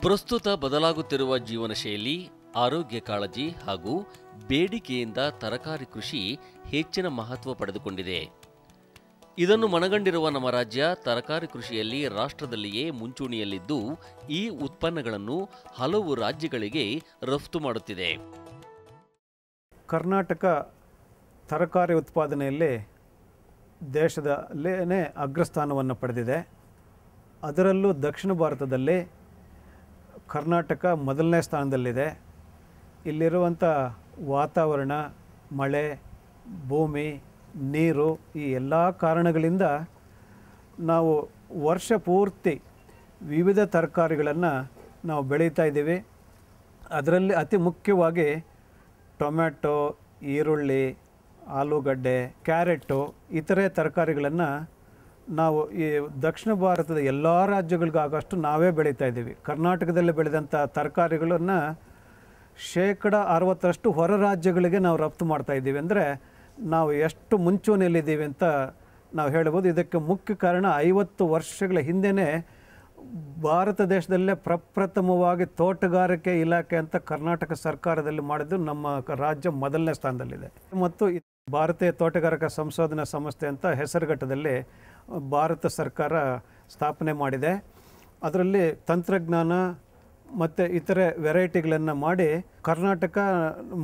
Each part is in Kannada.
ಪ್ರಸ್ತುತ ಬದಲಾಗುತ್ತಿರುವ ಜೀವನ ಶೈಲಿ ಆರೋಗ್ಯ ಕಾಳಜಿ ಹಾಗೂ ಬೇಡಿಕೆಯಿಂದ ತರಕಾರಿ ಕೃಷಿ ಹೆಚ್ಚಿನ ಮಹತ್ವ ಪಡೆದುಕೊಂಡಿದೆ. ಇದನ್ನು ಮನಗಂಡಿರುವ ನಮ್ಮ ರಾಜ್ಯ ತರಕಾರಿ ಕೃಷಿಯಲ್ಲಿ ರಾಷ್ಟ್ರದಲ್ಲಿಯೇ ಮುಂಚೂಣಿಯಲ್ಲಿದ್ದು ಈ ಉತ್ಪನ್ನಗಳನ್ನು ಹಲವು ರಾಜ್ಯಗಳಿಗೆ ರಫ್ತು ಮಾಡುತ್ತಿದೆ. ಕರ್ನಾಟಕ ತರಕಾರಿ ಉತ್ಪಾದನೆಯಲ್ಲಿ ದೇಶದಲ್ಲೇ ಅಗ್ರಸ್ಥಾನವನ್ನು ಪಡೆದಿದೆ. ಅದರಲ್ಲೂ ದಕ್ಷಿಣ ಭಾರತದಲ್ಲಿ ಕರ್ನಾಟಕ ಮೊದಲನೇ ಸ್ಥಾನದಲ್ಲಿದೆ. ಇಲ್ಲಿರುವಂಥ ವಾತಾವರಣ, ಮಳೆ, ಭೂಮಿ ನೀರು ಈ ಎಲ್ಲ ಕಾರಣಗಳಿಂದ ನಾವು ವರ್ಷ ಪೂರ್ತಿ ವಿವಿಧ ತರಕಾರಿಗಳನ್ನು ನಾವು ಬೆಳೀತಾ ಇದ್ದೀವಿ. ಅದರಲ್ಲಿ ಅತಿ ಮುಖ್ಯವಾಗಿ ಟೊಮ್ಯಾಟೊ, ಈರುಳ್ಳಿ, ಆಲೂಗಡ್ಡೆ, ಕ್ಯಾರೆಟು, ಇತರೆ ತರಕಾರಿಗಳನ್ನು ನಾವು ಈ ದಕ್ಷಿಣ ಭಾರತದ ಎಲ್ಲ ರಾಜ್ಯಗಳಿಗಾಗಷ್ಟು ನಾವೇ ಬೆಳೀತಾ ಇದ್ದೀವಿ. ಕರ್ನಾಟಕದಲ್ಲಿ ಬೆಳೆದಂಥ ತರಕಾರಿಗಳನ್ನು ಶೇಕಡ ಅರವತ್ತರಷ್ಟು ಹೊರ ರಾಜ್ಯಗಳಿಗೆ ನಾವು ರಫ್ತು ಮಾಡ್ತಾಯಿದ್ದೀವಿ ಅಂದರೆ ನಾವು ಎಷ್ಟು ಮುಂಚೂಣಿಯಲ್ಲಿದ್ದೀವಿ ಅಂತ ನಾವು ಹೇಳ್ಬೋದು ಇದಕ್ಕೆ ಮುಖ್ಯ ಕಾರಣ ಐವತ್ತು ವರ್ಷಗಳ ಹಿಂದೆಯೇ ಭಾರತ ದೇಶದಲ್ಲೇ ಪ್ರಪ್ರಥಮವಾಗಿ ತೋಟಗಾರಿಕೆ ಇಲಾಖೆ ಅಂತ ಕರ್ನಾಟಕ ಸರ್ಕಾರದಲ್ಲಿ ಮಾಡಿದ್ದು ನಮ್ಮ ರಾಜ್ಯ ಮೊದಲನೇ ಸ್ಥಾನದಲ್ಲಿದೆ. ಮತ್ತು ಭಾರತೀಯ ತೋಟಗಾರಿಕಾ ಸಂಶೋಧನಾ ಸಂಸ್ಥೆ ಅಂತ ಹೆಸರುಘಟ್ಟದಲ್ಲಿ ಭಾರತ ಸರ್ಕಾರ ಸ್ಥಾಪನೆ ಮಾಡಿದೆ. ಅದರಲ್ಲಿ ತಂತ್ರಜ್ಞಾನ ಮತ್ತು ಇತರೆ ವೆರೈಟಿಗಳನ್ನು ಮಾಡಿ ಕರ್ನಾಟಕ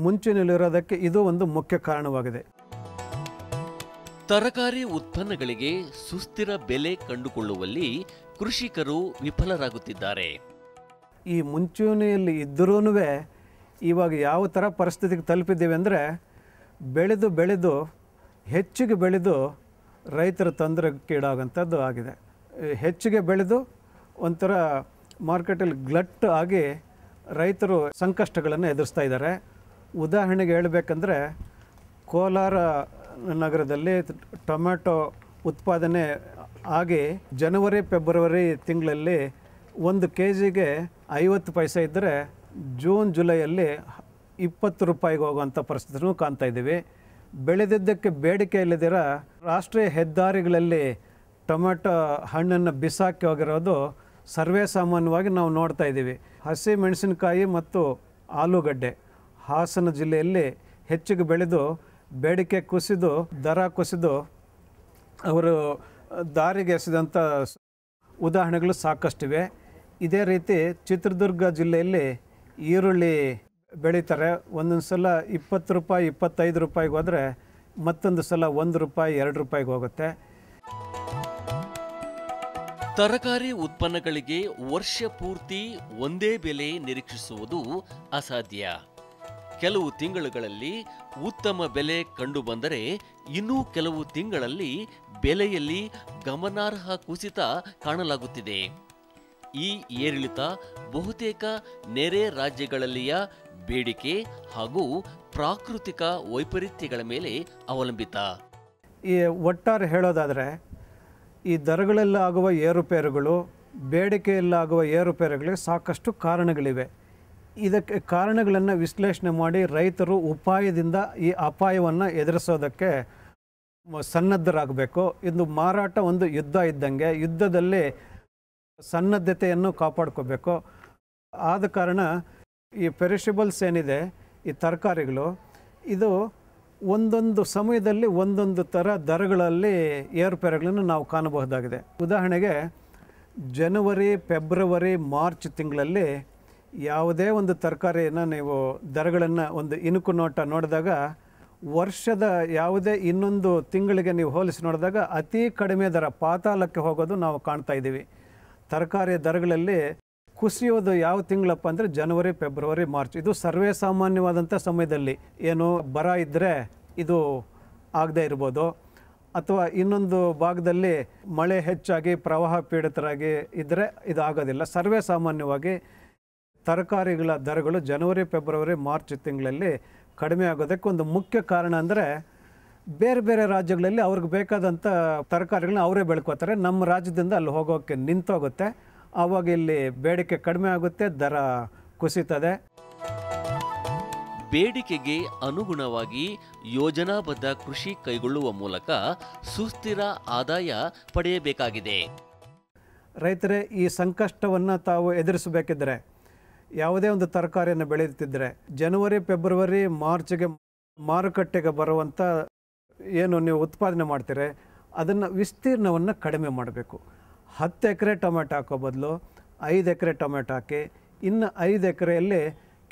ಮುಂಚಿನಲ್ಲಿರೋದಕ್ಕೆ ಇದು ಒಂದು ಮುಖ್ಯ ಕಾರಣವಾಗಿದೆ. ತರಕಾರಿ ಉತ್ಪನ್ನಗಳಿಗೆ ಸುಸ್ಥಿರ ಬೆಲೆ ಕಂಡುಕೊಳ್ಳುವಲ್ಲಿ ಕೃಷಿಕರು ವಿಫಲರಾಗುತ್ತಿದ್ದಾರೆ. ಈ ಮುಂಚೂಣಿಯಲ್ಲಿ ಇದ್ದರೂ ಇವಾಗ ಯಾವ ಥರ ಪರಿಸ್ಥಿತಿಗೆ ತಲುಪಿದ್ದೇವೆ ಅಂದರೆ ಬೆಳೆದು ಬೆಳೆದು ಹೆಚ್ಚಿಗೆ ಬೆಳೆದು ರೈತರ ತೊಂದರೆಗೀಡಾಗಂಥದ್ದು ಆಗಿದೆ. ಹೆಚ್ಚಿಗೆ ಬೆಳೆದು ಒಂಥರ ಮಾರ್ಕೆಟಲ್ಲಿ ಗ್ಲಟ್ ಆಗಿ ರೈತರು ಸಂಕಷ್ಟಗಳನ್ನು ಎದುರಿಸ್ತಾ ಇದ್ದಾರೆ. ಉದಾಹರಣೆಗೆ ಹೇಳಬೇಕಂದ್ರೆ ಕೋಲಾರ ನಗರದಲ್ಲಿ ಟೊಮ್ಯಾಟೊ ಉತ್ಪಾದನೆ ಆಗಿ ಜನವರಿ, ಫೆಬ್ರವರಿ ತಿಂಗಳಲ್ಲಿ ಒಂದು ಕೆ ಜಿಗೆ ಐವತ್ತು ಪೈಸೆ ಇದ್ದರೆ ಜೂನ್, ಜುಲೈಯಲ್ಲಿ ಇಪ್ಪತ್ತು ರೂಪಾಯಿಗೆ ಹೋಗುವಂಥ ಪರಿಸ್ಥಿತಿನೂ ಕಾಣ್ತಾ ಇದ್ದೀವಿ. ಬೆಳೆದಿದ್ದಕ್ಕೆ ಬೇಡಿಕೆ ಇಲ್ಲದಿರ ರಾಷ್ಟ್ರೀಯ ಹೆದ್ದಾರಿಗಳಲ್ಲಿ ಟೊಮೆಟೊ ಹಣ್ಣನ್ನು ಬಿಸಾಕಿ ಹೋಗಿರೋದು ಸರ್ವೇ ಸಾಮಾನ್ಯವಾಗಿ ನಾವು ನೋಡ್ತಾ ಇದ್ದೀವಿ. ಹಸಿ ಮೆಣಸಿನಕಾಯಿ ಮತ್ತು ಆಲೂಗಡ್ಡೆ ಹಾಸನ ಜಿಲ್ಲೆಯಲ್ಲಿ ಹೆಚ್ಚಿಗೆ ಬೆಳೆದು ಬೇಡಿಕೆ ಕುಸಿದು, ದರ ಕುಸಿದು ಅವರು ದಾರಿಗೆ ಎಸೆದಂಥ ಉದಾಹರಣೆಗಳು ಸಾಕಷ್ಟಿವೆ. ಇದೇ ರೀತಿ ಚಿತ್ರದುರ್ಗ ಜಿಲ್ಲೆಯಲ್ಲಿ ಈರುಳ್ಳಿ ಬೆಳೀತಾರೆ. ಒಂದೊಂದು ಸಲ ಇಪ್ಪತ್ತು ರೂಪಾಯಿ, ಇಪ್ಪತ್ತೈದು ರೂಪಾಯಿಗೆ ಹೋದರೆ ಮತ್ತೊಂದು ಸಲ ಒಂದು ರೂಪಾಯಿ, ಎರಡು ರೂಪಾಯಿಗೆ ಹೋಗುತ್ತೆ. ತರಕಾರಿ ಉತ್ಪನ್ನಗಳಿಗೆ ವರ್ಷ ಪೂರ್ತಿ ಒಂದೇ ಬೆಲೆ ನಿರೀಕ್ಷಿಸುವುದು ಅಸಾಧ್ಯ. ಕೆಲವು ತಿಂಗಳುಗಳಲ್ಲಿ ಉತ್ತಮ ಬೆಲೆ ಕಂಡುಬಂದರೆ ಇನ್ನೂ ಕೆಲವು ತಿಂಗಳಲ್ಲಿ ಬೆಲೆಯಲ್ಲಿ ಗಮನಾರ್ಹ ಕುಸಿತ ಕಾಣಲಾಗುತ್ತಿದೆ. ಈ ಏರಿಳಿತ ಬಹುತೇಕ ನೆರೆ ರಾಜ್ಯಗಳಲ್ಲಿಯ ಬೇಡಿಕೆ ಹಾಗೂ ಪ್ರಾಕೃತಿಕ ವೈಪರೀತ್ಯಗಳ ಮೇಲೆ ಅವಲಂಬಿತ. ಈ ಒಟ್ಟಾರೆ ಹೇಳೋದಾದರೆ, ಈ ದರಗಳಲ್ಲಾಗುವ ಏರುಪೇರುಗಳು, ಬೇಡಿಕೆಯಲ್ಲಾಗುವ ಏರುಪೇರುಗಳಿಗೆ ಸಾಕಷ್ಟು ಕಾರಣಗಳಿವೆ. ಇದಕ್ಕೆ ಕಾರಣಗಳನ್ನು ವಿಶ್ಲೇಷಣೆ ಮಾಡಿ ರೈತರು ಉಪಾಯದಿಂದ ಈ ಅಪಾಯವನ್ನು ಎದುರಿಸೋದಕ್ಕೆ ಸನ್ನದ್ಧರಾಗಬೇಕು. ಇದು ಮಾರಾಟ ಒಂದು ಯುದ್ಧ ಇದ್ದಂಗೆ ಯುದ್ಧದಲ್ಲಿ ಸನ್ನದ್ಧತೆಯನ್ನು ಕಾಪಾಡ್ಕೋಬೇಕು. ಆದ ಕಾರಣ ಈ ಪೆರಿಷಬಲ್ಸ್ ಏನಿದೆ, ಈ ತರಕಾರಿಗಳು, ಇದು ಒಂದೊಂದು ಸಮಯದಲ್ಲಿ ಒಂದೊಂದು ಥರ ದರಗಳಲ್ಲಿ ಏರುಪೇರುಗಳನ್ನು ನಾವು ಕಾಣಬಹುದಾಗಿದೆ. ಉದಾಹರಣೆಗೆ, ಜನವರಿ, ಫೆಬ್ರವರಿ, ಮಾರ್ಚ್ ತಿಂಗಳಲ್ಲಿ ಯಾವುದೇ ಒಂದು ತರಕಾರಿಯನ್ನು ನೀವು ದರಗಳನ್ನು ಒಂದು ಇಣುಕು ನೋಟ ನೋಡಿದಾಗ ವರ್ಷದ ಯಾವುದೇ ಇನ್ನೊಂದು ತಿಂಗಳಿಗೆ ನೀವು ಹೋಲಿಸಿ ನೋಡಿದಾಗ ಅತಿ ಕಡಿಮೆ ದರ ಪಾತಾಳಕ್ಕೆ ಹೋಗೋದು ನಾವು ಕಾಣ್ತಾ ಇದ್ದೀವಿ. ತರಕಾರಿ ದರಗಳಲ್ಲಿ ಕುಸಿಯೋದು ಯಾವ ತಿಂಗಳಪ್ಪ ಅಂದರೆ ಜನವರಿ, ಫೆಬ್ರವರಿ, ಮಾರ್ಚ್. ಇದು ಸರ್ವೇ ಸಾಮಾನ್ಯವಾದಂಥ ಸಮಯದಲ್ಲಿ. ಏನು ಬರ ಇದ್ದರೆ ಇದು ಆಗದೇ ಇರ್ಬೋದು. ಅಥವಾ ಇನ್ನೊಂದು ಭಾಗದಲ್ಲಿ ಮಳೆ ಹೆಚ್ಚಾಗಿ, ಪ್ರವಾಹ ಪೀಡಿತರಾಗಿ ಇದ್ದರೆ ಇದು ಆಗೋದಿಲ್ಲ. ಸರ್ವೇ ಸಾಮಾನ್ಯವಾಗಿ ತರಕಾರಿಗಳ ದರಗಳು ಜನವರಿ ಫೆಬ್ರವರಿ ಮಾರ್ಚ್ ತಿಂಗಳಲ್ಲಿ ಕಡಿಮೆ ಆಗೋದಕ್ಕೆ ಒಂದು ಮುಖ್ಯ ಕಾರಣ ಅಂದರೆ ಬೇರೆ ಬೇರೆ ರಾಜ್ಯಗಳಲ್ಲಿ ಅವ್ರಿಗೆ ಬೇಕಾದಂಥ ತರಕಾರಿಗಳನ್ನ ಅವರೇ ಬೆಳ್ಕೋತಾರೆ. ನಮ್ಮ ರಾಜ್ಯದಿಂದ ಅಲ್ಲಿ ಹೋಗೋಕ್ಕೆ ನಿಂತೋಗುತ್ತೆ. ಆವಾಗ ಇಲ್ಲಿ ಬೇಡಿಕೆ ಕಡಿಮೆ ಆಗುತ್ತೆ ದರ ಕುಸಿತದೆ. ಬೇಡಿಕೆಗೆ ಅನುಗುಣವಾಗಿ ಯೋಜನಾಬದ್ಧ ಕೃಷಿ ಕೈಗೊಳ್ಳುವ ಮೂಲಕ ಸುಸ್ಥಿರ ಆದಾಯ ಪಡೆಯಬೇಕಾಗಿದೆ. ರೈತರೇ ಈ ಸಂಕಷ್ಟವನ್ನು ತಾವು ಎದುರಿಸಬೇಕಿದ್ರೆ ಯಾವುದೇ ಒಂದು ತರಕಾರಿಯನ್ನು ಬೆಳೆಯುತ್ತಿದ್ದರೆ ಜನವರಿ, ಫೆಬ್ರವರಿ, ಮಾರ್ಚ್ಗೆ ಮಾರುಕಟ್ಟೆಗೆ ಬರುವಂಥ ಏನು ನೀವು ಉತ್ಪಾದನೆ ಮಾಡ್ತೀರಿ, ಅದನ್ನು ವಿಸ್ತೀರ್ಣವನ್ನು ಕಡಿಮೆ ಮಾಡಬೇಕು. ಹತ್ತು ಎಕರೆ ಟೊಮೆಟೊ ಹಾಕೋ ಬದಲು ಐದು ಎಕರೆ ಟೊಮೆಟೊ ಹಾಕಿ, ಇನ್ನು ಐದು ಎಕರೆಯಲ್ಲಿ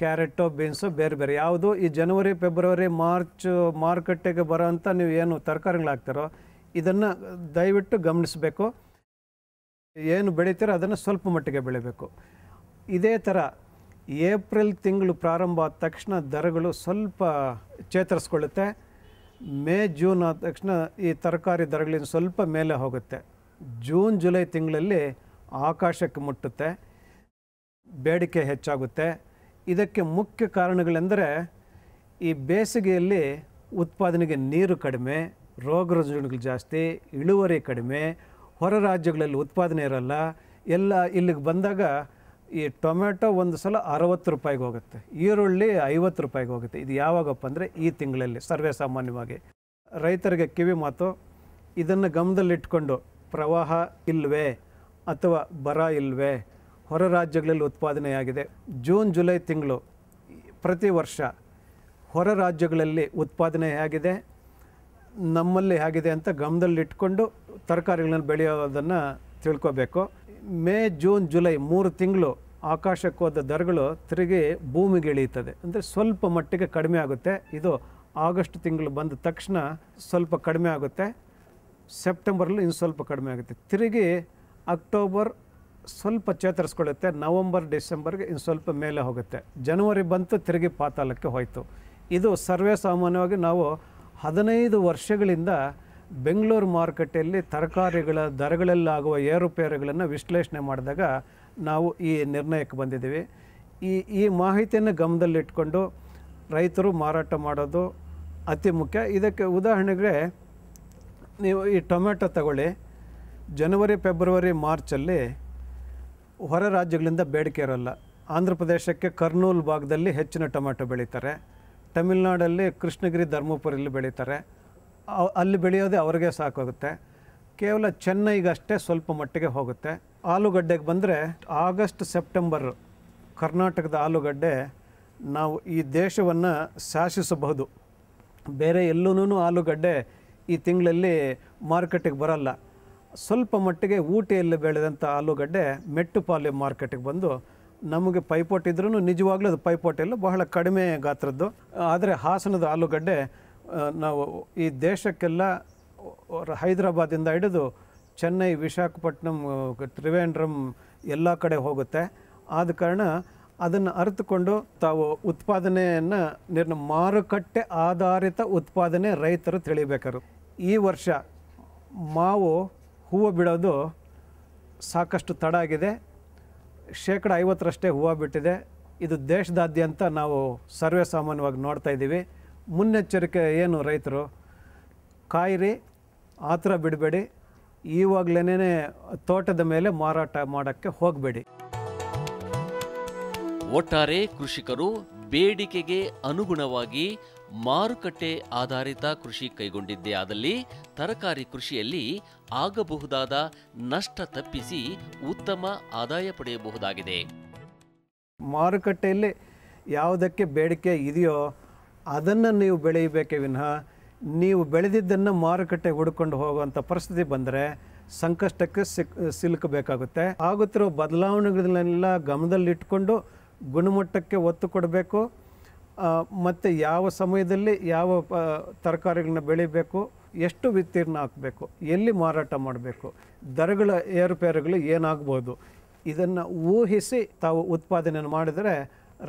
ಕ್ಯಾರೆಟು, ಬೀನ್ಸು, ಬೇರೆ ಬೇರೆ. ಯಾವುದು ಈ ಜನವರಿ, ಫೆಬ್ರವರಿ, ಮಾರ್ಚ್ ಮಾರುಕಟ್ಟೆಗೆ ಬರೋವಂಥ ನೀವು ಏನು ತರಕಾರಿಗಳು ಹಾಕ್ತಾರೋ ಇದನ್ನು ದಯವಿಟ್ಟು ಗಮನಿಸಬೇಕು. ಏನು ಬೆಳಿತೀರೋ ಅದನ್ನು ಸ್ವಲ್ಪ ಮಟ್ಟಿಗೆ ಬೆಳಿಬೇಕು. ಇದೇ ಥರ ಏಪ್ರಿಲ್ ತಿಂಗಳು ಪ್ರಾರಂಭ ಆದ ತಕ್ಷಣ ದರಗಳು ಸ್ವಲ್ಪ ಚೇತರಿಸ್ಕೊಳ್ಳುತ್ತೆ. ಮೇ, ಜೂನ್ ಆದ ತಕ್ಷಣ ಈ ತರಕಾರಿ ದರಗಳಿಂದ ಸ್ವಲ್ಪ ಮೇಲೆ ಹೋಗುತ್ತೆ. ಜೂನ್, ಜುಲೈ ತಿಂಗಳಲ್ಲಿ ಆಕಾಶಕ್ಕೆ ಮುಟ್ಟುತ್ತೆ. ಬೇಡಿಕೆ ಹೆಚ್ಚಾಗುತ್ತೆ. ಇದಕ್ಕೆ ಮುಖ್ಯ ಕಾರಣಗಳೆಂದರೆ ಈ ಬೇಸಿಗೆಯಲ್ಲಿ ಉತ್ಪಾದನೆಗೆ ನೀರು ಕಡಿಮೆ, ರೋಗ ರುಜಿನಗಳು ಜಾಸ್ತಿ, ಇಳುವರಿ ಕಡಿಮೆ, ಹೊರ ರಾಜ್ಯಗಳಲ್ಲಿ ಉತ್ಪಾದನೆ ಇರಲ್ಲ. ಎಲ್ಲ ಇಲ್ಲಿಗೆ ಬಂದಾಗ ಈ ಟೊಮೆಟೊ ಒಂದು ಸಲ ಅರವತ್ತು ರೂಪಾಯಿಗೆ ಹೋಗುತ್ತೆ. ಈರುಳ್ಳಿ ಐವತ್ತು ರೂಪಾಯಿಗೆ ಹೋಗುತ್ತೆ. ಇದು ಯಾವಾಗಪ್ಪ ಅಂದರೆ ಈ ತಿಂಗಳಲ್ಲಿ ಸರ್ವೇ ಸಾಮಾನ್ಯವಾಗಿ. ರೈತರಿಗೆ ಕಿವಿ ಮಾತು, ಇದನ್ನು ಗಮನದಲ್ಲಿಟ್ಕೊಂಡು ಪ್ರವಾಹ ಇಲ್ವೇ ಅಥವಾ ಬರ ಇಲ್ವೇ, ಹೊರ ರಾಜ್ಯಗಳಲ್ಲಿ ಉತ್ಪಾದನೆಯಾಗಿದೆ. ಜೂನ್, ಜುಲೈ ತಿಂಗಳು ಪ್ರತಿ ವರ್ಷ ಹೊರ ರಾಜ್ಯಗಳಲ್ಲಿ ಉತ್ಪಾದನೆ ಹೇಗಿದೆ ನಮ್ಮಲ್ಲಿ ಹೇಗಿದೆ ಅಂತ ಗಮನದಲ್ಲಿಟ್ಕೊಂಡು ತರಕಾರಿಗಳನ್ನು ಬೆಳೆಯೋದನ್ನು ತಿಳ್ಕೊಬೇಕು. ಮೇ, ಜೂನ್, ಜುಲೈ ಮೂರು ತಿಂಗಳು ಆಕಾಶಕ್ಕೆ ಹೋದ ದರಗಳು ತಿರುಗಿ ಭೂಮಿಗೆ ಇಳಿಯುತ್ತದೆ. ಅಂದರೆ ಸ್ವಲ್ಪ ಮಟ್ಟಿಗೆ ಕಡಿಮೆ ಆಗುತ್ತೆ. ಇದು ಆಗಸ್ಟ್ ತಿಂಗಳು ಬಂದ ತಕ್ಷಣ ಸ್ವಲ್ಪ ಕಡಿಮೆ ಆಗುತ್ತೆ. ಸೆಪ್ಟೆಂಬರಲ್ಲಿ ಇನ್ನು ಸ್ವಲ್ಪ ಕಡಿಮೆ ಆಗುತ್ತೆ. ತಿರುಗಿ ಅಕ್ಟೋಬರ್ ಸ್ವಲ್ಪ ಚೇತರಿಸ್ಕೊಳ್ಳುತ್ತೆ. ನವಂಬರ್, ಡಿಸೆಂಬರ್ಗೆ ಇನ್ನು ಸ್ವಲ್ಪ ಮೇಲೆ ಹೋಗುತ್ತೆ. ಜನವರಿ ಬಂತು, ತಿರುಗಿ ಪಾತಾಳಕ್ಕೆ ಹೋಯಿತು. ಇದು ಸರ್ವೇ ಸಾಮಾನ್ಯವಾಗಿ ನಾವು ಹದಿನೈದು ವರ್ಷಗಳಿಂದ ಬೆಂಗಳೂರು ಮಾರುಕಟ್ಟೆಯಲ್ಲಿ ತರಕಾರಿಗಳ ದರಗಳಲ್ಲಾಗುವ ಏರುಪೇರುಗಳನ್ನು ವಿಶ್ಲೇಷಣೆ ಮಾಡಿದಾಗ ನಾವು ಈ ನಿರ್ಣಯಕ್ಕೆ ಬಂದಿದ್ದೀವಿ. ಈ ಈ ಮಾಹಿತಿಯನ್ನು ಗಮನದಲ್ಲಿಟ್ಕೊಂಡು ರೈತರು ಮಾರಾಟ ಮಾಡೋದು ಅತಿ ಮುಖ್ಯ. ಇದಕ್ಕೆ ಉದಾಹರಣೆಗೆ ನೀವು ಈ ಟೊಮೆಟೊ ತಗೊಳ್ಳಿ. ಜನವರಿ, ಫೆಬ್ರವರಿ, ಮಾರ್ಚಲ್ಲಿ ಹೊರ ರಾಜ್ಯಗಳಿಂದ ಬೇಡಿಕೆ ಇರೋಲ್ಲ. ಆಂಧ್ರ ಪ್ರದೇಶಕ್ಕೆ ಕರ್ನೂಲ್ ಭಾಗದಲ್ಲಿ ಹೆಚ್ಚಿನ ಟೊಮೆಟೊ ಬೆಳೀತಾರೆ. ತಮಿಳ್ನಾಡಲ್ಲಿ ಕೃಷ್ಣಗಿರಿ ಧರ್ಮಪುರಲ್ಲಿ ಬೆಳೀತಾರೆ. ಅಲ್ಲಿ ಬೆಳೆಯೋದೇ ಅವ್ರಿಗೆ ಸಾಕಾಗುತ್ತೆ. ಕೇವಲ ಚೆನ್ನೈಗಷ್ಟೇ ಸ್ವಲ್ಪ ಮಟ್ಟಿಗೆ ಹೋಗುತ್ತೆ. ಆಲೂಗಡ್ಡೆಗೆ ಬಂದರೆ ಆಗಸ್ಟ್, ಸೆಪ್ಟೆಂಬರ್ ಕರ್ನಾಟಕದ ಆಲೂಗಡ್ಡೆ ನಾವು ಈ ದೇಶವನ್ನು ಶಾಸಿಸಬಹುದು. ಬೇರೆ ಎಲ್ಲೂ ಆಲೂಗಡ್ಡೆ ಈ ತಿಂಗಳಲ್ಲಿ ಮಾರ್ಕೆಟಿಗೆ ಬರಲ್ಲ. ಸ್ವಲ್ಪ ಮಟ್ಟಿಗೆ ಊಟಿಯಲ್ಲಿ ಬೆಳೆದಂಥ ಆಲೂಗಡ್ಡೆ ಮೆಟ್ಟುಪಾಲೆ ಮಾರ್ಕೆಟಿಗೆ ಬಂದು ನಮಗೆ ಪೈಪೋಟಿ ಇದ್ರೂ ನಿಜವಾಗ್ಲೂ ಅದು ಪೈಪೋಟಿ ಅಲ್ಲ ಬಹಳ ಕಡಿಮೆ ಗಾತ್ರದ್ದು. ಆದರೆ ಹಾಸನದ ಆಲೂಗಡ್ಡೆ ನಾವು ಈ ದೇಶಕ್ಕೆಲ್ಲ ಹೈದರಾಬಾದಿಂದ ಹಿಡಿದು ಚೆನ್ನೈ, ವಿಶಾಖಪಟ್ಟಣಂ ತ್ರಿವೇಂದ್ರಂ ಎಲ್ಲ ಕಡೆ ಹೋಗುತ್ತೆ. ಆದ ಕಾರಣ ಅದನ್ನು ಅರಿತುಕೊಂಡು ತಾವು ಉತ್ಪಾದನೆಯನ್ನು ನಿರ್ಣ ಮಾರುಕಟ್ಟೆ ಆಧಾರಿತ ಉತ್ಪಾದನೆ ರೈತರು ತಿಳಿಬೇಕಾರು. ಈ ವರ್ಷ ಮಾವು ಹೂವು ಬಿಡೋದು ಸಾಕಷ್ಟು ತಡ ಆಗಿದೆ. ಶೇಕಡ ಐವತ್ತರಷ್ಟೇ ಹೂವು ಬಿಟ್ಟಿದೆ. ಇದು ದೇಶದಾದ್ಯಂತ ನಾವು ಸರ್ವೇ ಸಾಮಾನ್ಯವಾಗಿ ನೋಡ್ತಾ ಇದ್ದೀವಿ. ಮುನ್ನೆಚ್ಚರಿಕೆ ಏನು ರೈತರು? ಕಾಯಿರಿ ಆ ಥರ ಬಿಡಬೇಡಿ ಈವಾಗಲೇ ತೋಟದ ಮೇಲೆ ಮಾರಾಟ ಮಾಡೋಕ್ಕೆ ಹೋಗಬೇಡಿ. ಒಟ್ಟಾರೆ ಕೃಷಿಕರು ಬೇಡಿಕೆಗೆ ಅನುಗುಣವಾಗಿ ಮಾರುಕಟ್ಟೆ ಆಧಾರಿತ ಕೃಷಿ ಕೈಗೊಂಡಿದ್ದೇ ಆದಲ್ಲಿ ತರಕಾರಿ ಕೃಷಿಯಲ್ಲಿ ಆಗಬಹುದಾದ ನಷ್ಟ ತಪ್ಪಿಸಿ ಉತ್ತಮ ಆದಾಯ ಪಡೆಯಬಹುದಾಗಿದೆ. ಮಾರುಕಟ್ಟೆಯಲ್ಲಿ ಯಾವುದಕ್ಕೆ ಬೇಡಿಕೆ ಇದೆಯೋ ಅದನ್ನು ನೀವು ಬೆಳೆಯಬೇಕೇ ವಿನಃ ನೀವು ಬೆಳೆದಿದ್ದನ್ನು ಮಾರುಕಟ್ಟೆಗೆ ಹುಡ್ಕೊಂಡು ಹೋಗುವಂಥ ಪರಿಸ್ಥಿತಿ ಬಂದರೆ ಸಂಕಷ್ಟಕ್ಕೆ ಸಿಕ್, ಸಿಲುಕಬೇಕಾಗುತ್ತೆ. ಆಗುತ್ತಿರೋ ಬದಲಾವಣೆಗಳನ್ನೆಲ್ಲ ಗಮನದಲ್ಲಿಟ್ಕೊಂಡು ಗುಣಮಟ್ಟಕ್ಕೆ ಒತ್ತು ಕೊಡಬೇಕು. ಮತ್ತು ಯಾವ ಸಮಯದಲ್ಲಿ ಯಾವ ಪ ತರಕಾರಿಗಳನ್ನ ಬೆಳಿಬೇಕು, ಎಷ್ಟು ವಿಸ್ತೀರ್ಣ ಹಾಕಬೇಕು, ಎಲ್ಲಿ ಮಾರಾಟ ಮಾಡಬೇಕು, ದರಗಳ ಏರುಪೇರುಗಳು ಏನಾಗ್ಬೋದು, ಇದನ್ನು ಊಹಿಸಿ ತಾವು ಉತ್ಪಾದನೆಯನ್ನು ಮಾಡಿದರೆ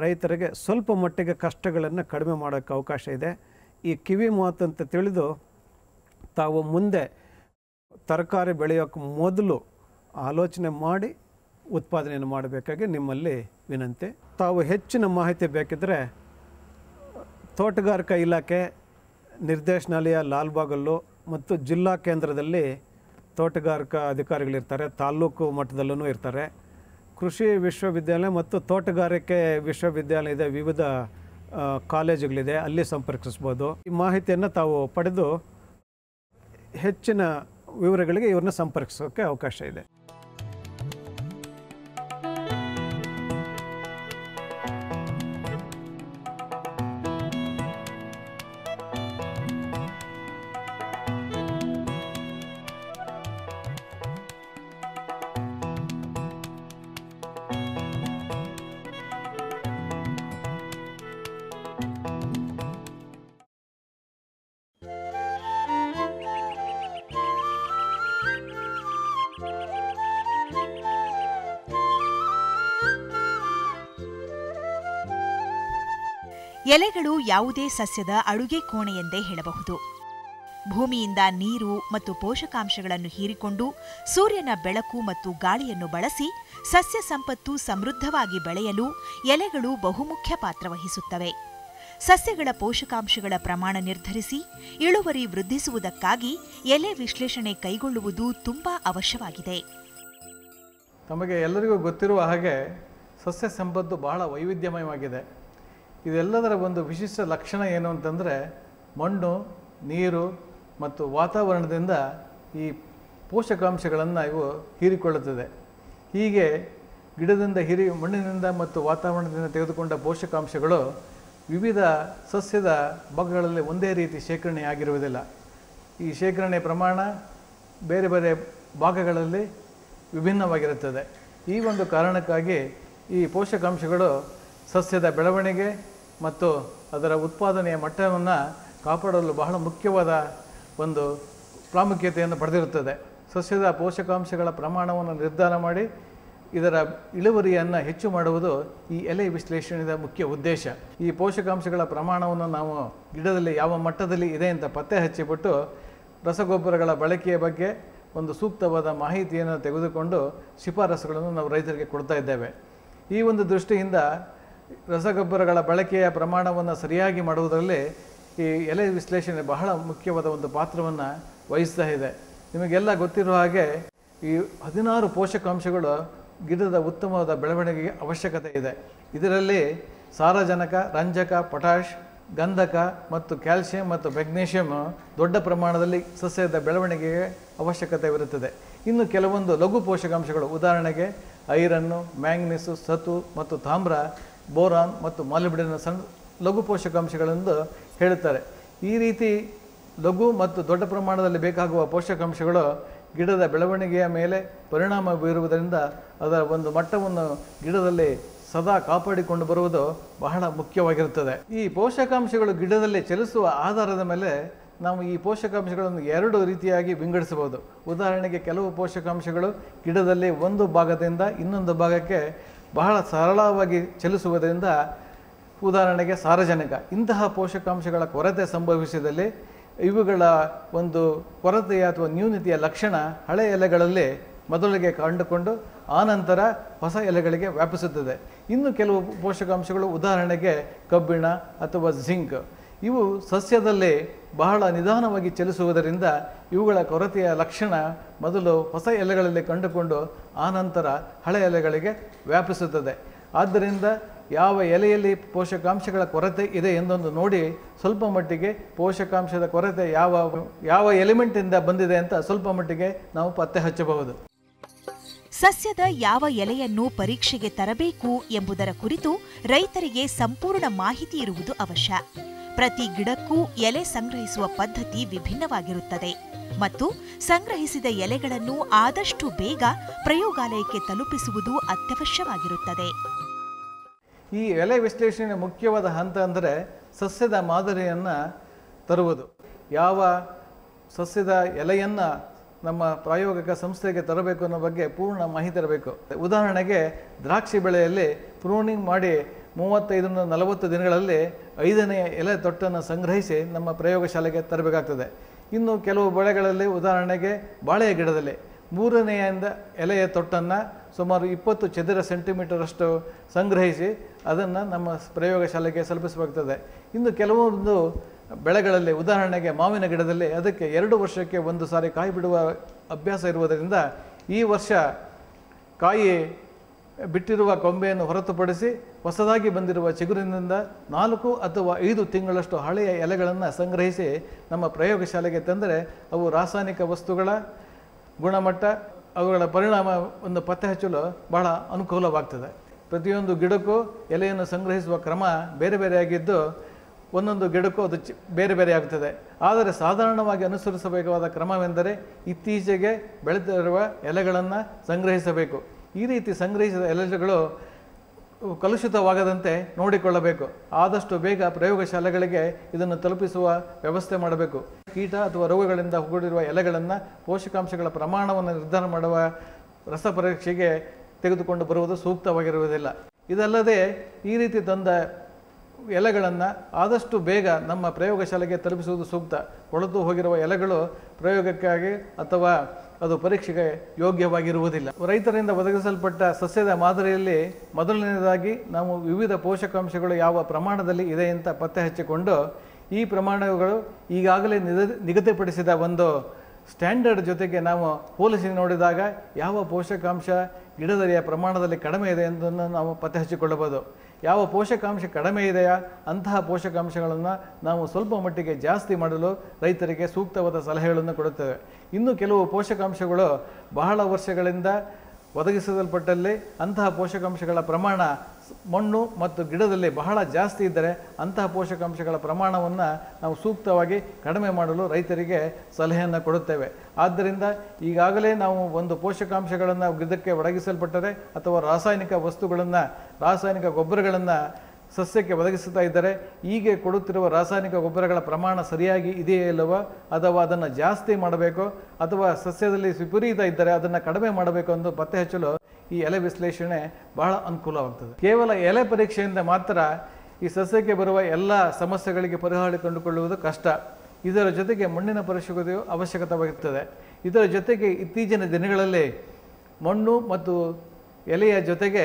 ರೈತರಿಗೆ ಸ್ವಲ್ಪ ಮಟ್ಟಿಗೆ ಕಷ್ಟಗಳನ್ನು ಕಡಿಮೆ ಮಾಡೋಕ್ಕೆ ಅವಕಾಶ ಇದೆ. ಈ ಕಿವಿ ಮಾತು ಅಂತ ತಿಳಿದು ತಾವು ಮುಂದೆ ತರಕಾರಿ ಬೆಳೆಯೋಕ್ಕೆ ಮೊದಲು ಆಲೋಚನೆ ಮಾಡಿ ಉತ್ಪಾದನೆಯನ್ನು ಮಾಡಬೇಕಾಗಿ ನಿಮ್ಮಲ್ಲಿ ವಿನಂತಿ. ತಾವು ಹೆಚ್ಚಿನ ಮಾಹಿತಿ ಬೇಕಿದ್ದರೆ ತೋಟಗಾರಿಕಾ ಇಲಾಖೆ, ನಿರ್ದೇಶನಾಲಯ, ಲಾಲ್ಬಾಗಲ್ಲು ಮತ್ತು ಜಿಲ್ಲಾ ಕೇಂದ್ರದಲ್ಲಿ ತೋಟಗಾರಿಕಾ ಅಧಿಕಾರಿಗಳಿರ್ತಾರೆ. ತಾಲ್ಲೂಕು ಮಟ್ಟದಲ್ಲೂ ಇರ್ತಾರೆ. ಕೃಷಿ ವಿಶ್ವವಿದ್ಯಾಲಯ ಮತ್ತು ತೋಟಗಾರಿಕೆ ವಿಶ್ವವಿದ್ಯಾಲಯ ಇದೆ, ವಿವಿಧ ಕಾಲೇಜುಗಳಿದೆ, ಅಲ್ಲಿ ಸಂಪರ್ಕಿಸ್ಬೋದು. ಈ ಮಾಹಿತಿಯನ್ನು ತಾವು ಪಡೆದು ಹೆಚ್ಚಿನ ವಿವರಗಳಿಗೆ ಇವ್ರನ್ನ ಸಂಪರ್ಕಿಸೋಕ್ಕೆ ಅವಕಾಶ ಇದೆ. ಎಲೆಗಳು ಯಾವುದೇ ಸಸ್ಯದ ಅಡುಗೆ ಎಂದೇ ಹೇಳಬಹುದು. ಭೂಮಿಯಿಂದ ನೀರು ಮತ್ತು ಪೋಷಕಾಂಶಗಳನ್ನು ಹೀರಿಕೊಂಡು ಸೂರ್ಯನ ಬೆಳಕು ಮತ್ತು ಗಾಳಿಯನ್ನು ಬಳಸಿ ಸಸ್ಯ ಸಂಪತ್ತು ಸಮೃದ್ಧವಾಗಿ ಬೆಳೆಯಲು ಎಲೆಗಳು ಬಹುಮುಖ್ಯ ಪಾತ್ರ ವಹಿಸುತ್ತವೆ. ಸಸ್ಯಗಳ ಪೋಷಕಾಂಶಗಳ ಪ್ರಮಾಣ ನಿರ್ಧರಿಸಿ ಇಳುವರಿ ವೃದ್ಧಿಸುವುದಕ್ಕಾಗಿ ಎಲೆ ವಿಶ್ಲೇಷಣೆ ಕೈಗೊಳ್ಳುವುದು ತುಂಬಾ ಅವಶ್ಯವಾಗಿದೆ. ತಮಗೆ ಎಲ್ಲರಿಗೂ ಗೊತ್ತಿರುವ ಹಾಗೆ ಸಸ್ಯ ಸಂಪತ್ತು ಬಹಳ ವೈವಿಧ್ಯಮಯವಾಗಿದೆ. ಇದೆಲ್ಲದರ ಒಂದು ವಿಶಿಷ್ಟ ಲಕ್ಷಣ ಏನು ಅಂತಂದರೆ ಮಣ್ಣು, ನೀರು ಮತ್ತು ವಾತಾವರಣದಿಂದ ಈ ಪೋಷಕಾಂಶಗಳನ್ನು ಇವು ಹೀರಿಕೊಳ್ಳುತ್ತದೆ. ಹೀಗೆ ಗಿಡದಿಂದ ಹಿರಿ, ಮಣ್ಣಿನಿಂದ ಮತ್ತು ವಾತಾವರಣದಿಂದ ತೆಗೆದುಕೊಂಡ ಪೋಷಕಾಂಶಗಳು ವಿವಿಧ ಸಸ್ಯದ ಭಾಗಗಳಲ್ಲಿ ಒಂದೇ ರೀತಿ ಶೇಖರಣೆ ಆಗಿರುವುದಿಲ್ಲ. ಈ ಶೇಖರಣೆ ಪ್ರಮಾಣ ಬೇರೆ ಬೇರೆ ಭಾಗಗಳಲ್ಲಿ ವಿಭಿನ್ನವಾಗಿರುತ್ತದೆ. ಈ ಒಂದು ಕಾರಣಕ್ಕಾಗಿ ಈ ಪೋಷಕಾಂಶಗಳು ಸಸ್ಯದ ಬೆಳವಣಿಗೆ ಮತ್ತು ಅದರ ಉತ್ಪಾದನೆಯ ಮಟ್ಟವನ್ನು ಕಾಪಾಡಲು ಬಹಳ ಮುಖ್ಯವಾದ ಒಂದು ಪ್ರಾಮುಖ್ಯತೆಯನ್ನು ಪಡೆದಿರುತ್ತದೆ. ಸಸ್ಯದ ಪೋಷಕಾಂಶಗಳ ಪ್ರಮಾಣವನ್ನು ನಿರ್ಧಾರ ಮಾಡಿ ಇದರ ಇಳುವರಿಯನ್ನು ಹೆಚ್ಚು ಮಾಡುವುದು ಈ ಎಲೆ ವಿಶ್ಲೇಷಣೆಯ ಮುಖ್ಯ ಉದ್ದೇಶ. ಈ ಪೋಷಕಾಂಶಗಳ ಪ್ರಮಾಣವನ್ನು ನಾವು ಗಿಡದಲ್ಲಿ ಯಾವ ಮಟ್ಟದಲ್ಲಿ ಇದೆ ಅಂತ ಪತ್ತೆ ಹಚ್ಚಿಬಿಟ್ಟು ರಸಗೊಬ್ಬರಗಳ ಬಳಕೆಯ ಬಗ್ಗೆ ಒಂದು ಸೂಕ್ತವಾದ ಮಾಹಿತಿಯನ್ನು ತೆಗೆದುಕೊಂಡು ಶಿಫಾರಸುಗಳನ್ನು ನಾವು ರೈತರಿಗೆ ಕೊಡ್ತಾ ಇದ್ದೇವೆ. ಈ ಒಂದು ದೃಷ್ಟಿಯಿಂದ ರಸಗೊಬ್ಬರಗಳ ಬಳಕೆಯ ಪ್ರಮಾಣವನ್ನು ಸರಿಯಾಗಿ ಮಾಡುವುದರಲ್ಲಿ ಈ ಎಲೆ ವಿಶ್ಲೇಷಣೆ ಬಹಳ ಮುಖ್ಯವಾದ ಒಂದು ಪಾತ್ರವನ್ನು ವಹಿಸ್ತಾ ಇದೆ. ನಿಮಗೆಲ್ಲ ಗೊತ್ತಿರುವ ಹಾಗೆ ಈ ಹದಿನಾರು ಪೋಷಕಾಂಶಗಳು ಗಿಡದ ಉತ್ತಮವಾದ ಬೆಳವಣಿಗೆಗೆ ಅವಶ್ಯಕತೆ ಇದೆ. ಇದರಲ್ಲಿ ಸಾರಜನಕ, ರಂಜಕ, ಪೊಟ್ಯಾಷ್, ಗಂಧಕ ಮತ್ತು ಕ್ಯಾಲ್ಸಿಯಂ ಮತ್ತು ಮೆಗ್ನೀಷಿಯಂ ದೊಡ್ಡ ಪ್ರಮಾಣದಲ್ಲಿ ಸಸ್ಯದ ಬೆಳವಣಿಗೆಗೆ ಅವಶ್ಯಕತೆ ಇರುತ್ತದೆ. ಇನ್ನು ಕೆಲವೊಂದು ಲಘು ಪೋಷಕಾಂಶಗಳು, ಉದಾಹರಣೆಗೆ ಐರನ್ನು, ಮ್ಯಾಂಗ್ನೀಸು, ಸತು ಮತ್ತು ತಾಮ್ರ ಬೋರಾನ್ ಮತ್ತು ಮಾಲಿಬ್ಡಿನ ಸಣ್ಣ ಲಘು ಪೋಷಕಾಂಶಗಳೆಂದು ಹೇಳುತ್ತಾರೆ. ಈ ರೀತಿ ಲಘು ಮತ್ತು ದೊಡ್ಡ ಪ್ರಮಾಣದಲ್ಲಿ ಬೇಕಾಗುವ ಪೋಷಕಾಂಶಗಳು ಗಿಡದ ಬೆಳವಣಿಗೆಯ ಮೇಲೆ ಪರಿಣಾಮ ಬೀರುವುದರಿಂದ ಅದರ ಒಂದು ಮಟ್ಟವನ್ನು ಗಿಡದಲ್ಲಿ ಸದಾ ಕಾಪಾಡಿಕೊಂಡು ಬರುವುದು ಬಹಳ ಮುಖ್ಯವಾಗಿರುತ್ತದೆ. ಈ ಪೋಷಕಾಂಶಗಳು ಗಿಡದಲ್ಲಿ ಚಲಿಸುವ ಆಧಾರದ ಮೇಲೆ ನಾವು ಈ ಪೋಷಕಾಂಶಗಳನ್ನು ಎರಡು ರೀತಿಯಾಗಿ ವಿಂಗಡಿಸಬಹುದು. ಉದಾಹರಣೆಗೆ ಕೆಲವು ಪೋಷಕಾಂಶಗಳು ಗಿಡದಲ್ಲಿ ಒಂದು ಭಾಗದಿಂದ ಇನ್ನೊಂದು ಭಾಗಕ್ಕೆ ಬಹಳ ಸರಳವಾಗಿ ಚಲಿಸುವುದರಿಂದ ಉದಾಹರಣೆಗೆ ಸಾರಜನಕ, ಇಂತಹ ಪೋಷಕಾಂಶಗಳ ಕೊರತೆ ಸಂಭವಿಸಿದಲ್ಲಿ ಇವುಗಳ ಒಂದು ಕೊರತೆಯ ಅಥವಾ ನ್ಯೂನತೆಯ ಲಕ್ಷಣ ಹಳೆ ಎಲೆಗಳಲ್ಲಿ ಮೊದಲಿಗೆ ಕಂಡುಕೊಂಡು ಆನಂತರ ಹೊಸ ಎಲೆಗಳಿಗೆ ವ್ಯಾಪಿಸುತ್ತದೆ. ಇನ್ನು ಕೆಲವು ಪೋಷಕಾಂಶಗಳು ಉದಾಹರಣೆಗೆ ಕಬ್ಬಿಣ ಅಥವಾ ಜಿಂಕ್, ಇವು ಸಸ್ಯದಲ್ಲಿ ಬಹಳ ನಿಧಾನವಾಗಿ ಚಲಿಸುವುದರಿಂದ ಇವುಗಳ ಕೊರತೆಯ ಲಕ್ಷಣ ಮೊದಲು ಹೊಸ ಎಲೆಗಳಲ್ಲಿ ಕಂಡುಕೊಂಡು ಆನಂತರ ಹಳೆ ಎಲೆಗಳಿಗೆ ವ್ಯಾಪಿಸುತ್ತದೆ. ಆದ್ದರಿಂದ ಯಾವ ಎಲೆಯಲ್ಲಿ ಪೋಷಕಾಂಶಗಳ ಕೊರತೆ ಇದೆ ಎಂದೊಂದು ನೋಡಿ ಸ್ವಲ್ಪ ಮಟ್ಟಿಗೆ ಪೋಷಕಾಂಶದ ಕೊರತೆ ಯಾವ ಯಾವ ಎಲಿಮೆಂಟಿಂದ ಬಂದಿದೆ ಅಂತ ಸ್ವಲ್ಪ ಮಟ್ಟಿಗೆ ನಾವು ಪತ್ತೆ ಹಚ್ಚಬಹುದು. ಸಸ್ಯದ ಯಾವ ಎಲೆಯನ್ನು ಪರೀಕ್ಷೆಗೆ ತರಬೇಕು ಎಂಬುದರ ಕುರಿತು ರೈತರಿಗೆ ಸಂಪೂರ್ಣ ಮಾಹಿತಿ ಇರುವುದು ಅವಶ್ಯ. ಪ್ರತಿ ಗಿಡಕ್ಕೂ ಎಲೆ ಸಂಗ್ರಹಿಸುವ ಪದ್ಧತಿ ವಿಭಿನ್ನವಾಗಿರುತ್ತದೆ ಮತ್ತು ಸಂಗ್ರಹಿಸಿದ ಎಲೆಗಳನ್ನು ಆದಷ್ಟು ಬೇಗ ಪ್ರಯೋಗಾಲಯಕ್ಕೆ ತಲುಪಿಸುವುದು ಅತ್ಯವಶ್ಯವಾಗಿರುತ್ತದೆ. ಈ ಎಲೆ ವಿಶ್ಲೇಷಣೆ ಮುಖ್ಯವಾದ ಹಂತ ಅಂದರೆ ಸಸ್ಯದ ಮಾದರಿಯನ್ನು ತರುವುದು. ಯಾವ ಸಸ್ಯದ ಎಲೆಯನ್ನು ನಮ್ಮ ಪ್ರಾಯೋಗಿಕ ಸಂಸ್ಥೆಗೆ ತರಬೇಕು ಅನ್ನೋ ಬಗ್ಗೆ ಪೂರ್ಣ ಮಾಹಿತಿ ಇರಬೇಕು. ಉದಾಹರಣೆಗೆ ದ್ರಾಕ್ಷಿ ಬೆಳೆಯಲ್ಲಿ ಪ್ರೂನಿಂಗ್ ಮಾಡಿ ಮೂವತ್ತೈದರಿಂದ ನಲವತ್ತು ದಿನಗಳಲ್ಲಿ ಐದನೆಯ ಎಲೆ ತೊಟ್ಟನ್ನು ಸಂಗ್ರಹಿಸಿ ನಮ್ಮ ಪ್ರಯೋಗಶಾಲೆಗೆ ತರಬೇಕಾಗ್ತದೆ. ಇನ್ನು ಕೆಲವು ಬೆಳೆಗಳಲ್ಲಿ ಉದಾಹರಣೆಗೆ ಬಾಳೆಯ ಗಿಡದಲ್ಲಿ ಮೂರನೆಯಿಂದ ಎಲೆಯ ತೊಟ್ಟನ್ನು ಸುಮಾರು ಇಪ್ಪತ್ತು ಚದರ ಸೆಂಟಿಮೀಟರಷ್ಟು ಸಂಗ್ರಹಿಸಿ ಅದನ್ನು ನಮ್ಮ ಪ್ರಯೋಗಶಾಲೆಗೆ ತಲುಪಿಸಬೇಕಾಗ್ತದೆ ಇನ್ನು ಕೆಲವೊಂದು ಬೆಳೆಗಳಲ್ಲಿ ಉದಾಹರಣೆಗೆ ಮಾವಿನ ಗಿಡದಲ್ಲಿ ಅದಕ್ಕೆ ಎರಡು ವರ್ಷಕ್ಕೆ ಒಂದು ಸಾರಿ ಕಾಯಿ ಬಿಡುವ ಅಭ್ಯಾಸ ಇರುವುದರಿಂದ ಈ ವರ್ಷ ಕಾಯಿ ಬಿಟ್ಟಿರುವ ಕೊಂಬೆಯನ್ನು ಹೊರತುಪಡಿಸಿ ಹೊಸದಾಗಿ ಬಂದಿರುವ ಚಿಗುರಿನಿಂದ ನಾಲ್ಕು ಅಥವಾ ಐದು ತಿಂಗಳಷ್ಟು ಹಳೆಯ ಎಲೆಗಳನ್ನು ಸಂಗ್ರಹಿಸಿ ನಮ್ಮ ಪ್ರಯೋಗಶಾಲೆಗೆ ತಂದರೆ ಅವು ರಾಸಾಯನಿಕ ವಸ್ತುಗಳ ಗುಣಮಟ್ಟ, ಅವುಗಳ ಪರಿಣಾಮವನ್ನು ಪತ್ತೆ ಹಚ್ಚಲು ಬಹಳ ಅನುಕೂಲವಾಗ್ತದೆ. ಪ್ರತಿಯೊಂದು ಗಿಡಕ್ಕೂ ಎಲೆಯನ್ನು ಸಂಗ್ರಹಿಸುವ ಕ್ರಮ ಬೇರೆ ಬೇರೆಯಾಗಿದ್ದು ಒಂದೊಂದು ಗಿಡಕ್ಕೂ ಅದು ಬೇರೆ ಬೇರೆ ಆಗ್ತದೆ. ಆದರೆ ಸಾಧಾರಣವಾಗಿ ಅನುಸರಿಸಬೇಕಾದ ಕ್ರಮವೆಂದರೆ ಇತ್ತೀಚೆಗೆ ಬೆಳೆದಿರುವ ಎಲೆಗಳನ್ನು ಸಂಗ್ರಹಿಸಬೇಕು. ಈ ರೀತಿ ಸಂಗ್ರಹಿಸಿದ ಎಲೆಗಳು ಕಲುಷಿತವಾಗದಂತೆ ನೋಡಿಕೊಳ್ಳಬೇಕು. ಆದಷ್ಟು ಬೇಗ ಪ್ರಯೋಗಶಾಲೆಗಳಿಗೆ ಇದನ್ನು ತಲುಪಿಸುವ ವ್ಯವಸ್ಥೆ ಮಾಡಬೇಕು. ಕೀಟ ಅಥವಾ ರೋಗಗಳಿಂದ ಕೂಡಿರುವ ಎಲೆಗಳನ್ನು ಪೋಷಕಾಂಶಗಳ ಪ್ರಮಾಣವನ್ನು ನಿರ್ಧಾರ ಮಾಡುವ ರಸ ಪರೀಕ್ಷೆಗೆ ತೆಗೆದುಕೊಂಡು ಬರುವುದು ಸೂಕ್ತವಾಗಿರುವುದಿಲ್ಲ. ಇದಲ್ಲದೆ ಈ ರೀತಿ ತಂದ ಎಲೆಗಳನ್ನು ಆದಷ್ಟು ಬೇಗ ನಮ್ಮ ಪ್ರಯೋಗಶಾಲೆಗೆ ತಲುಪಿಸುವುದು ಸೂಕ್ತ. ಕೊಳೆತು ಹೋಗಿರುವ ಎಲೆಗಳು ಪ್ರಯೋಗಕ್ಕಾಗಿ ಅಥವಾ ಅದು ಪರೀಕ್ಷೆಗೆ ಯೋಗ್ಯವಾಗಿರುವುದಿಲ್ಲ. ರೈತರಿಂದ ಒದಗಿಸಲ್ಪಟ್ಟ ಸಸ್ಯದ ಮಾದರಿಯಲ್ಲಿ ಮೊದಲನೆಯದಾಗಿ ನಾವು ವಿವಿಧ ಪೋಷಕಾಂಶಗಳು ಯಾವ ಪ್ರಮಾಣದಲ್ಲಿ ಇದೆ ಅಂತ ಪತ್ತೆ ಹಚ್ಚಿಕೊಂಡು, ಈ ಪ್ರಮಾಣಗಳು ಈಗಾಗಲೇ ನಿಗದಿ, ನಿಗದಿಪಡಿಸಿದ ಒಂದು ಸ್ಟ್ಯಾಂಡರ್ಡ್ ಜೊತೆಗೆ ನಾವು ಹೋಲಿಸಿ ನೋಡಿದಾಗ ಯಾವ ಪೋಷಕಾಂಶ ಗಿಡದರಿಯ ಪ್ರಮಾಣದಲ್ಲಿ ಕಡಿಮೆ ಇದೆ ಎಂದನ್ನು ನಾವು ಪತ್ತೆ ಹಚ್ಚಿಕೊಳ್ಳಬಹುದು. ಯಾವ ಪೋಷಕಾಂಶ ಕಡಿಮೆ ಇದೆಯಾ? ಅಂತಹ ಪೋಷಕಾಂಶಗಳನ್ನು ನಾವು ಸ್ವಲ್ಪ ಮಟ್ಟಿಗೆ ಜಾಸ್ತಿ ಮಾಡಲು ರೈತರಿಗೆ ಸೂಕ್ತವಾದ ಸಲಹೆಗಳನ್ನು ಕೊಡುತ್ತೇವೆ. ಇನ್ನು ಕೆಲವು ಪೋಷಕಾಂಶಗಳು ಬಹಳ ವರ್ಷಗಳಿಂದ ಒದಗಿಸಲ್ಪಟ್ಟಲ್ಲಿ ಅಂತಹ ಪೋಷಕಾಂಶಗಳ ಪ್ರಮಾಣ ಮಣ್ಣು ಮತ್ತು ಗಿಡದಲ್ಲಿ ಬಹಳ ಜಾಸ್ತಿ ಇದ್ದರೆ ಅಂತಹ ಪೋಷಕಾಂಶಗಳ ಪ್ರಮಾಣವನ್ನು ನಾವು ಸೂಕ್ತವಾಗಿ ಕಡಿಮೆ ಮಾಡಲು ರೈತರಿಗೆ ಸಲಹೆಯನ್ನು ಕೊಡುತ್ತೇವೆ. ಆದ್ದರಿಂದ ಈಗಾಗಲೇ ನಾವು ಒಂದು ಪೋಷಕಾಂಶಗಳನ್ನು ಗಿಡಕ್ಕೆ ಒಡಗಿಸಲ್ಪಟ್ಟರೆ ಅಥವಾ ರಾಸಾಯನಿಕ ವಸ್ತುಗಳನ್ನು, ರಾಸಾಯನಿಕ ಗೊಬ್ಬರಗಳನ್ನು ಸಸ್ಯಕ್ಕೆ ಒದಗಿಸುತ್ತಾ ಇದ್ದರೆ ಹೀಗೆ ಕೊಡುತ್ತಿರುವ ರಾಸಾಯನಿಕ ಗೊಬ್ಬರಗಳ ಪ್ರಮಾಣ ಸರಿಯಾಗಿ ಇದೆಯೇ ಇಲ್ಲವೋ, ಅಥವಾ ಅದನ್ನು ಜಾಸ್ತಿ ಮಾಡಬೇಕು, ಅಥವಾ ಸಸ್ಯದಲ್ಲಿ ವಿಪರೀತ ಇದ್ದರೆ ಅದನ್ನು ಕಡಿಮೆ ಮಾಡಬೇಕು ಎಂದು ಪತ್ತೆ ಹಚ್ಚಲು ಈ ಎಲೆ ವಿಶ್ಲೇಷಣೆ ಬಹಳ ಅನುಕೂಲವಾಗ್ತದೆ. ಕೇವಲ ಎಲೆ ಪರೀಕ್ಷೆಯಿಂದ ಮಾತ್ರ ಈ ಸಸ್ಯಕ್ಕೆ ಬರುವ ಎಲ್ಲ ಸಮಸ್ಯೆಗಳಿಗೆ ಪರಿಹಾರ ಕಂಡುಕೊಳ್ಳುವುದು ಕಷ್ಟ. ಇದರ ಜೊತೆಗೆ ಮಣ್ಣಿನ ಪರಿಶುದ್ಧತೆಯು ಅವಶ್ಯಕತೆವಾಗಿರುತ್ತದೆ ಇದರ ಜೊತೆಗೆ ಇತ್ತೀಚಿನ ದಿನಗಳಲ್ಲಿ ಮಣ್ಣು ಮತ್ತು ಎಲೆಯ ಜೊತೆಗೆ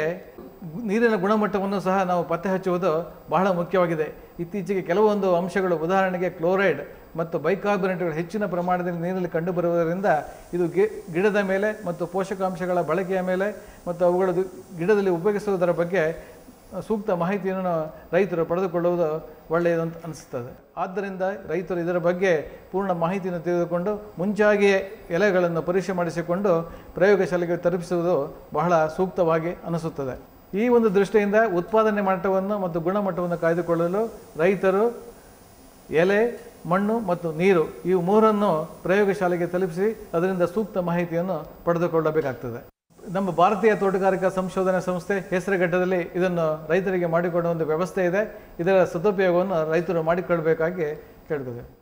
ನೀರಿನ ಗುಣಮಟ್ಟವನ್ನು ಸಹ ನಾವು ಪತ್ತೆ ಹಚ್ಚುವುದು ಬಹಳ ಮುಖ್ಯವಾಗಿದೆ. ಇತ್ತೀಚೆಗೆ ಕೆಲವೊಂದು ಅಂಶಗಳು, ಉದಾಹರಣೆಗೆ ಕ್ಲೋರೈಡ್ ಮತ್ತು ಬೈಕಾರ್ಬೊನೇಟ್ಗಳು ಹೆಚ್ಚಿನ ಪ್ರಮಾಣದಲ್ಲಿ ನೀರಿನಲ್ಲಿ ಕಂಡುಬರುವುದರಿಂದ ಇದು ಗಿಡದ ಮೇಲೆ ಮತ್ತು ಪೋಷಕಾಂಶಗಳ ಬಳಕೆಯ ಮೇಲೆ ಮತ್ತು ಅವುಗಳ ಗಿಡದಲ್ಲಿ ಉಪಯೋಗಿಸುವುದರ ಬಗ್ಗೆ ಸೂಕ್ತ ಮಾಹಿತಿಯನ್ನು ರೈತರು ಪಡೆದುಕೊಳ್ಳುವುದು ಒಳ್ಳೆಯದು ಅಂತ ಅನಿಸುತ್ತದೆ ಆದ್ದರಿಂದ ರೈತರು ಇದರ ಬಗ್ಗೆ ಪೂರ್ಣ ಮಾಹಿತಿಯನ್ನು ತೆಗೆದುಕೊಂಡು ಮುಂಚಾಗಿಯೇ ಎಲೆಗಳನ್ನು ಪರೀಕ್ಷೆ ಮಾಡಿಸಿಕೊಂಡು ಪ್ರಯೋಗಶಾಲೆಗೆ ತಲುಪಿಸುವುದು ಬಹಳ ಸೂಕ್ತವಾಗಿ ಅನಿಸುತ್ತದೆ. ಈ ಒಂದು ದೃಷ್ಟಿಯಿಂದ ಉತ್ಪಾದನೆ ಮಟ್ಟವನ್ನು ಮತ್ತು ಗುಣಮಟ್ಟವನ್ನು ಕಾಯ್ದುಕೊಳ್ಳಲು ರೈತರು ಎಲೆ, ಮಣ್ಣು ಮತ್ತು ನೀರು ಇವು ಮೂರನ್ನು ಪ್ರಯೋಗಶಾಲೆಗೆ ತಲುಪಿಸಿ ಅದರಿಂದ ಸೂಕ್ತ ಮಾಹಿತಿಯನ್ನು ಪಡೆದುಕೊಳ್ಳಬೇಕಾಗ್ತದೆ. ನಮ್ಮ ಭಾರತೀಯ ತೋಟಗಾರಿಕಾ ಸಂಶೋಧನಾ ಸಂಸ್ಥೆ ಹೆಸರುಘಟ್ಟದಲ್ಲಿ ಇದನ್ನು ರೈತರಿಗೆ ಮಾಡಿಕೊಡುವ ಒಂದು ವ್ಯವಸ್ಥೆ ಇದೆ. ಇದರ ಸದುಪಯೋಗವನ್ನು ರೈತರು ಮಾಡಿಕೊಳ್ಬೇಕಾಗಿ ಕೇಳ್ಕೊಳ್ತೇವೆ